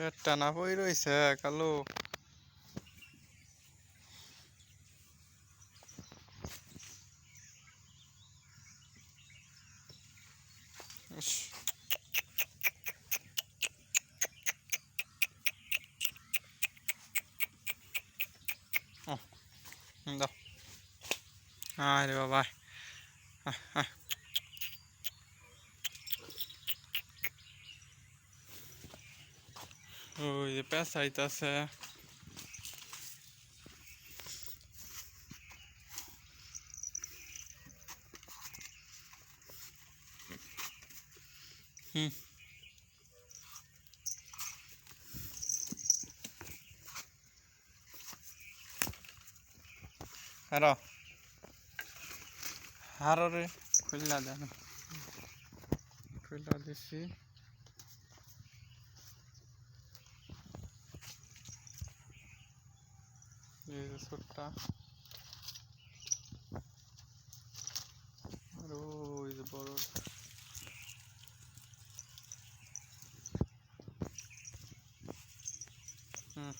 পেটটা না পই রইছে কালো। আরে বাবা। আয়, আয়। ওই যে পেঁচা আইতাছে হুম হারো হারো খুললা দেন খুললা দিছি এই যে ছোট্টা আর ওই হুম।